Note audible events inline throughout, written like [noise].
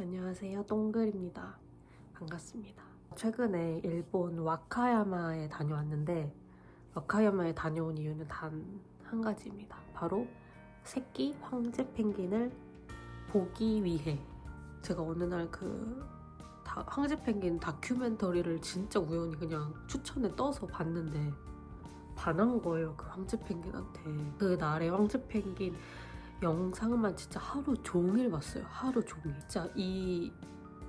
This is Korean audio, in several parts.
안녕하세요. 동글입니다. 반갑습니다. 최근에 일본 와카야마에 다녀왔는데 와카야마에 다녀온 이유는 단 한 가지입니다. 바로 새끼 황제 펭귄을 보기 위해 제가 어느 날 그 황제 펭귄 다큐멘터리를 진짜 우연히 그냥 추천에 떠서 봤는데 반한 거예요 그 황제 펭귄한테 그 날의 황제 펭귄 영상만 진짜 하루 종일 봤어요. 하루 종일. 진짜 이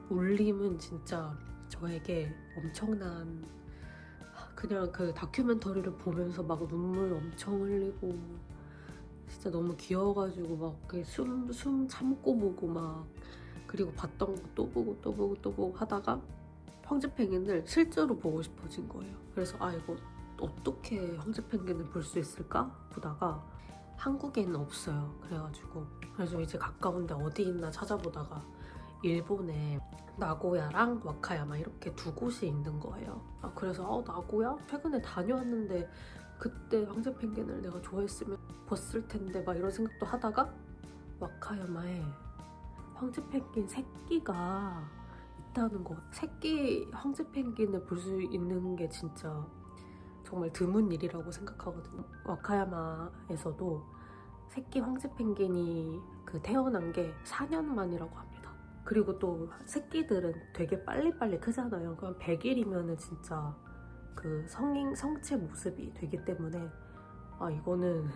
울림은 진짜 저에게 엄청난 그냥 그 다큐멘터리를 보면서 막 눈물 엄청 흘리고 진짜 너무 귀여워가지고 막숨 숨 참고 보고 막 그리고 봤던 거 또 보고 또 보고 또 보고 하다가 황제 펭귄을 실제로 보고 싶어진 거예요. 그래서 아 이거 어떻게 황제 펭귄을 볼 수 있을까? 보다가 한국에는 없어요. 그래가지고 그래서 이제 가까운데 어디 있나 찾아보다가 일본에 나고야랑 와카야마 이렇게 두 곳이 있는 거예요. 아 그래서 어 나고야 최근에 다녀왔는데 그때 황제 펭귄을 내가 좋아했으면 봤을 텐데 막 이런 생각도 하다가 와카야마에 황제 펭귄 새끼가 있다는 거. 새끼 황제 펭귄을 볼 수 있는 게 진짜 정말 드문 일이라고 생각하거든요. 와카야마에서도 새끼 황제 펭귄이 그 태어난 게 4년 만이라고 합니다. 그리고 또 새끼들은 되게 빨리빨리 크잖아요. 그럼 100일이면은 진짜 그 성인 성체 모습이 되기 때문에 아 이거는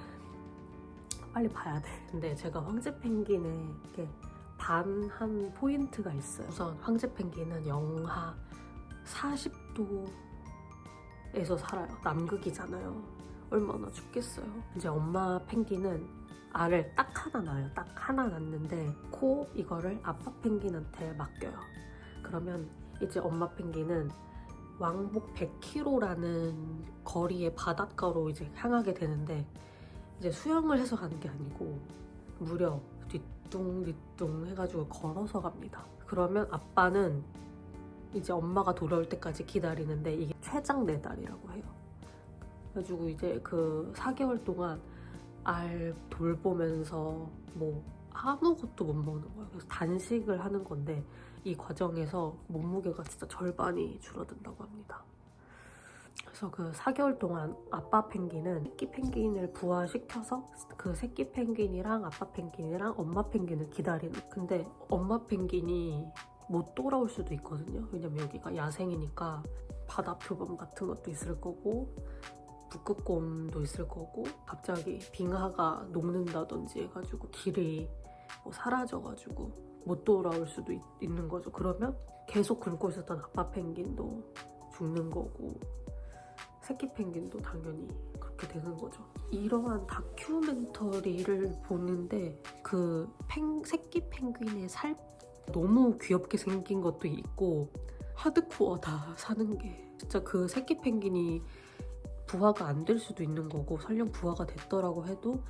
빨리 봐야 돼. 근데 제가 황제 펭귄에 이렇게 반한 포인트가 있어요. 우선 황제 펭귄은 영하 40도 에서 살아요. 남극이잖아요. 얼마나 춥겠어요. 이제 엄마 펭귄은 알을 딱 하나 낳아요. 딱 하나 낳는데 코 이거를 아빠 펭귄한테 맡겨요. 그러면 이제 엄마 펭귄은 왕복 100km라는 거리의 바닷가로 이제 향하게 되는데 이제 수영을 해서 가는 게 아니고 무려 뒤뚱뒤뚱 해가지고 걸어서 갑니다. 그러면 아빠는 이제 엄마가 돌아올 때까지 기다리는데 이게 최장 4달이라고 해요. 그래가지고 이제 그 4개월 동안 알 돌보면서 뭐 아무것도 못 먹는 거예요. 그래서 단식을 하는 건데 이 과정에서 몸무게가 진짜 절반이 줄어든다고 합니다. 그래서 그 4개월 동안 아빠 펭귄은 새끼 펭귄을 부화시켜서 그 새끼 펭귄이랑 아빠 펭귄이랑 엄마 펭귄을 기다리는 근데 엄마 펭귄이 못 돌아올 수도 있거든요 왜냐면 여기가 야생이니까 바다 표범 같은 것도 있을 거고 북극곰도 있을 거고 갑자기 빙하가 녹는다든지 해가지고 길이 뭐 사라져가지고 못 돌아올 수도 있, 있는 거죠 그러면 계속 굶고 있었던 아빠 펭귄도 죽는 거고 새끼 펭귄도 당연히 그렇게 되는 거죠. 이러한 다큐멘터리를 보는데 그 펭, 새끼 펭귄의 살 너무 귀엽게 생긴 것도 있고 하드코어다 사는 게 진짜 그 새끼 펭귄이 부화가 안 될 수도 있는 거고 설령 부화가 됐더라고 해도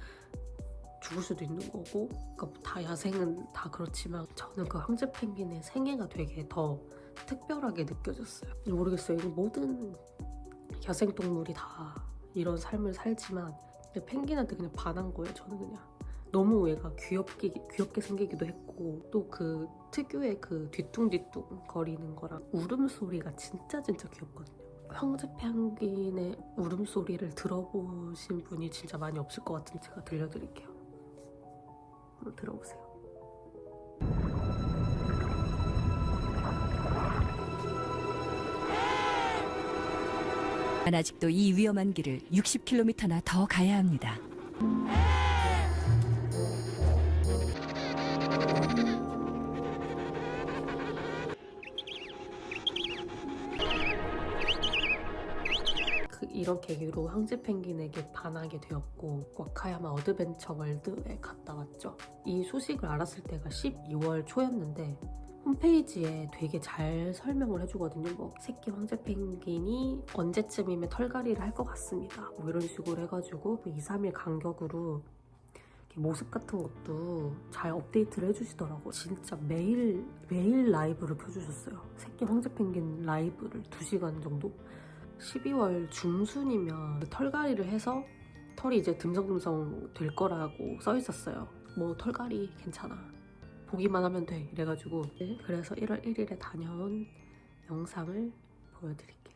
죽을 수도 있는 거고 그러니까 다 야생은 다 그렇지만 저는 그 황제 펭귄의 생애가 되게 더 특별하게 느껴졌어요. 모르겠어요. 이거 모든 야생동물이 다 이런 삶을 살지만 펭귄한테 그냥 반한 거예요. 저는 그냥 너무 얘가 귀엽게 귀엽게 생기기도 했고 또 그 특유의 그 뒤뚱뒤뚱 거리는 거랑 울음소리가 진짜 진짜 귀엽거든요. 황제 펭귄의 울음소리를 들어보신 분이 진짜 많이 없을 것 같은데 제가 들려드릴게요. 한번 들어보세요. 아직도 이 위험한 길을 60km나 더 가야 합니다. 이런 계기로 황제 펭귄에게 반하게 되었고 와카야마 어드벤처 월드에 갔다 왔죠. 이 소식을 알았을 때가 12월 초였는데 홈페이지에 되게 잘 설명을 해주거든요. 뭐 새끼 황제 펭귄이 언제쯤이면 털갈이를 할 것 같습니다. 뭐 이런 식으로 해가지고 2, 3일 간격으로 모습 같은 것도 잘 업데이트를 해주시더라고. 진짜 매일 매일 라이브를 켜주셨어요. 새끼 황제 펭귄 라이브를 2시간 정도. 12월 중순이면 털갈이를 해서 털이 이제 듬성듬성 될 거라고 써 있었어요. 뭐 털갈이 괜찮아. 보기만 하면 돼 이래가지고 그래서 1월 1일에 다녀온 영상을 보여드릴게요.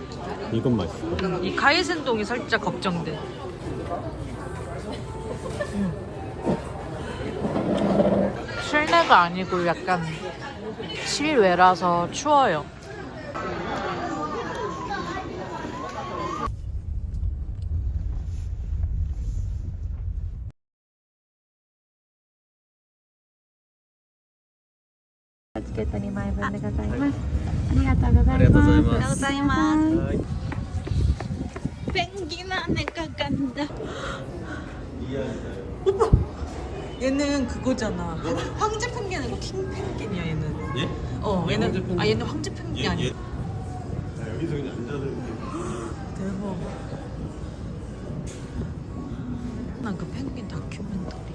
이건 맛있어. 이 카이센동이 살짝 걱정돼. 음. 실내가 아니고 약간 실외라서 추워요. 펭귄아 내가 간다. 오빠 얘는 그거잖아. 황제 펭귄 아니고 킹 펭귄이야 얘는. 예? 어 얘는 아 얘는 황제 펭귄이 아니야. 여기서 그냥 앉아서 대박. 난 그 펭귄 다큐멘터리.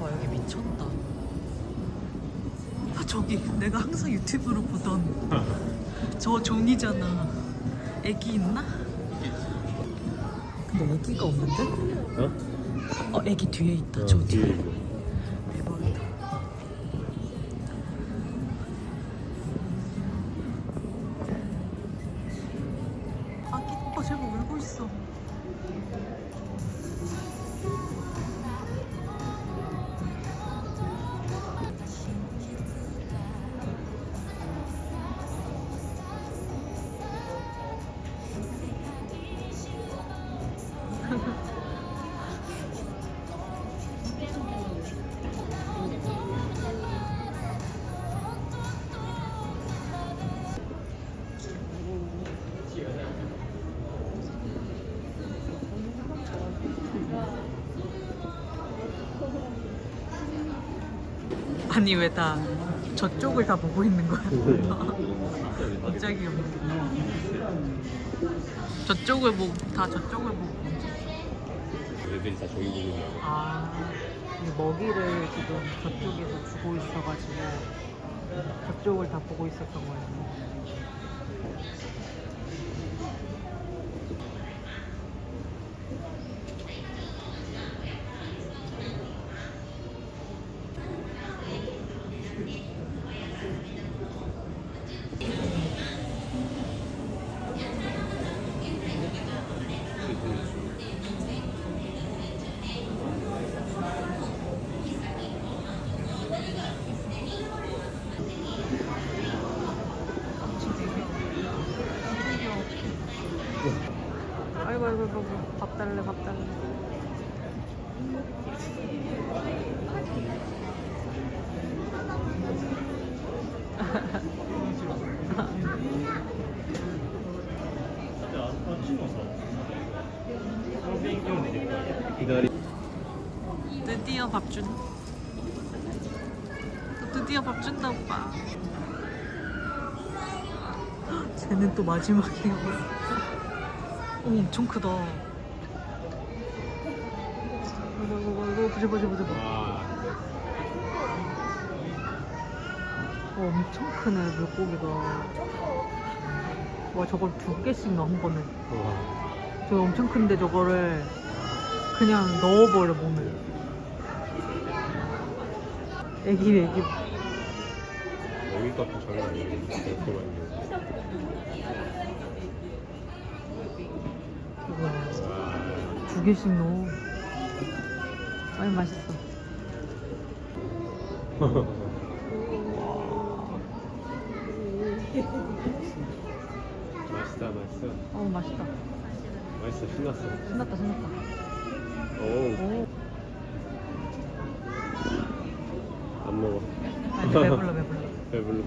와 여기 미쳤다. 아 저기 내가 항상 유튜브로 보던 저 종이잖아. 애기 있나? 근데 애기가 없는데? 어? 어 애기 뒤에 있다. 어, 저 뒤에 아니 왜 다 저쪽을 다 보고 있는 거야? [laughs] 갑자기 저쪽을 보고 다 저쪽을 보고 애들이 다 저기 보고 있는 거. 아, 이 먹이를 지금 저쪽에서 주고 있어가지고 저쪽을 다 보고 있었던 거예요. 아이고 아이고 밥 달래 밥 달래. 드디어 밥 준. 드디어 밥 준다 오빠. [gasps] 쟤는 또 마지막이야. 오, 엄청 크다. 이거 이거 이거 보자 보자 보자. 보자. 와. 와, 엄청 크네 물고기가. 와 저걸 두 개씩 한 번에. 와. 저거 엄청 큰데 저거를 그냥 넣어버려 몸에. 애기 애기. 여기 값도 장난 아니에요. 이렇게 많이. 이거 와. 두 개씩 넣어. 아니 맛있어. 맛있다 맛있어 어 맛있다. 맛있어 신났어 신났다 신났다. 오안 오. 먹어 아니 배불러 배불러. [laughs] 배불러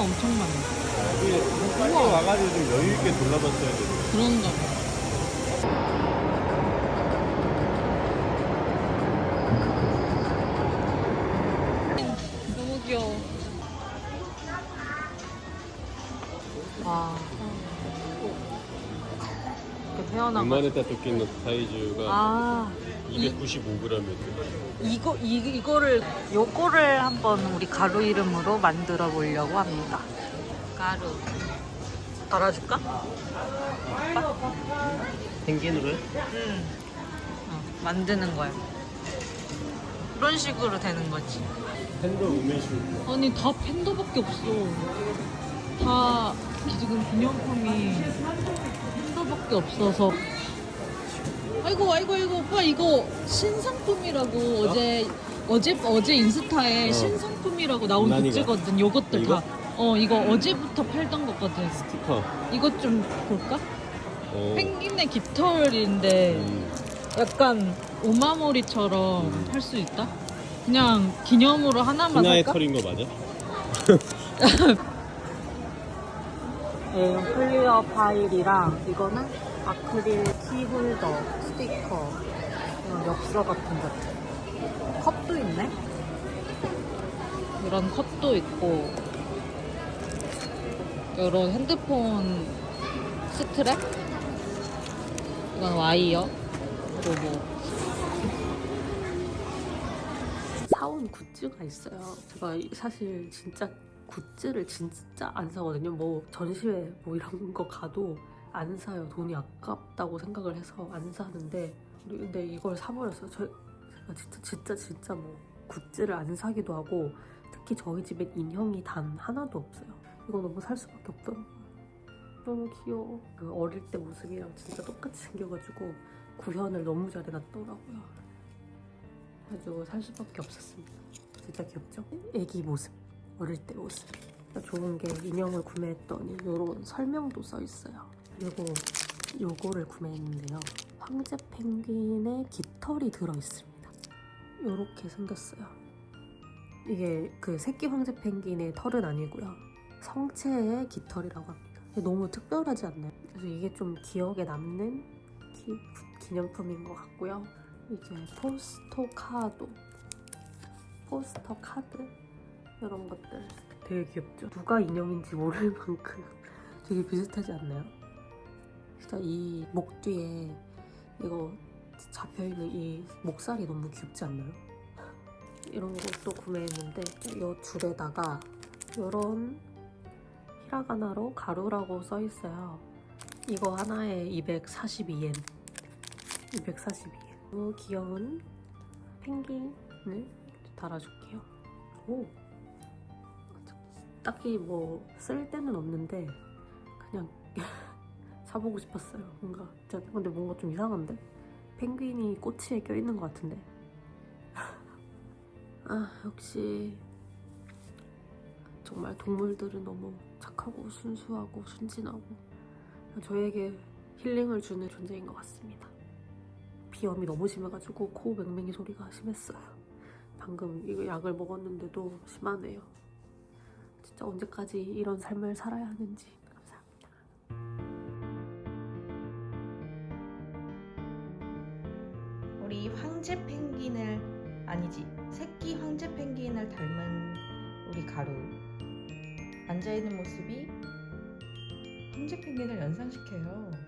엄청 많아. 여기 빨리 와가지고 좀 여유 있게 돌아봤어야 돼 그런가 봐. 너무 귀여워. 와. 이렇게 태어난 거. 우마네타 토끼는 사이즈가 아, 295g이었대 이거 이 이거를 요거를 한번 우리 가루 이름으로 만들어 보려고 합니다. 가루. 달아줄까? 펭귄으로 해? 응. 어, 만드는 거야. 그런 식으로 되는 거지. 팬더 우메슈 아니 다 팬더밖에 없어. 다 지금 기념품이 팬더밖에 없어서. 아이고 아이고 아이고 오빠 이거 신상품이라고 어 제 어제 어제 인스타에 어. 신상품이라고 나온 나니가. 굿즈거든. 요것들 이거? 다. 어 이거 어제부터 팔던 거거든. 스티커 이것 좀 볼까? 어. 펭귄의 깃털인데 음. 약간 오마모리처럼 할수 있다? 그냥 기념으로 하나만 희나의 살까? 털인 거 맞아? [laughs] 네, 이건 클리어 파일이랑 이거는 아크릴 키홀더, 스티커, 이런 엽서 같은 것. 컵도 있네? 이런 컵도 있고, 이런 핸드폰 스트랩? 이건 와이어. 그리고 뭐 사온 굿즈가 있어요. 제가 이- 사실 진짜 굿즈를 진짜 안 사거든요. 뭐 전시회 뭐 이런 거 가도 안 사요. 돈이 아깝다고 생각을 해서 안 사는데 근데 이걸 사버렸어요. 저, 제가 진짜 진짜 진짜 뭐 굿즈를 안 사기도 하고 특히 저희 집엔 인형이 단 하나도 없어요. 이거 너무 살 수밖에 없더라고요. 너무 귀여워. 그 어릴 때 모습이랑 진짜 똑같이 생겨가지고 구현을 너무 잘 해놨더라고요. 가지고 살 수밖에 없었습니다. 진짜 귀엽죠? 애기 모습, 어릴 때 모습. 좋은 게 인형을 구매했더니 이런 설명도 써 있어요. 그리고 요거를 구매했는데요. 황제 펭귄의 깃털이 들어 있습니다. 이렇게 생겼어요. 이게 그 새끼 황제 펭귄의 털은 아니고요. 성체의 깃털이라고 합니다. 너무 특별하지 않나요? 그래서 이게 좀 기억에 남는 기, 기념품인 것 같고요. 이제 포스터 카드, 포스터 카드 이런 것들 되게 귀엽죠. 누가 인형인지 모를 [laughs] 만큼 되게 비슷하지 않나요? 진짜 이목 뒤에 이거 잡혀 있는 이 목살이 너무 귀엽지 않나요? 이런 것도 구매했는데 이 줄에다가 이런 히라가나로 가루라고 써 있어요. 이거 하나에 242엔. 242엔. 너무 귀여운 펭귄을 달아줄게요. 오. 딱히 뭐 쓸 데는 없는데 사보고 싶었어요. 뭔가 진짜 근데 뭔가 좀 이상한데 펭귄이 꼬치에 껴 있는 것 같은데. [laughs] 아 역시 정말 동물들은 너무 착하고 순수하고 순진하고 저에게 힐링을 주는 존재인 것 같습니다. 비염이 너무 심해가지고 코 맹맹이 소리가 심했어요. 방금 이거 약을 먹었는데도 심하네요. 진짜 언제까지 이런 삶을 살아야 하는지 황제 펭귄을 아니지 새끼 황제 펭귄을 닮은 우리 가루 앉아 있는 모습이 황제 펭귄을 연상시켜요.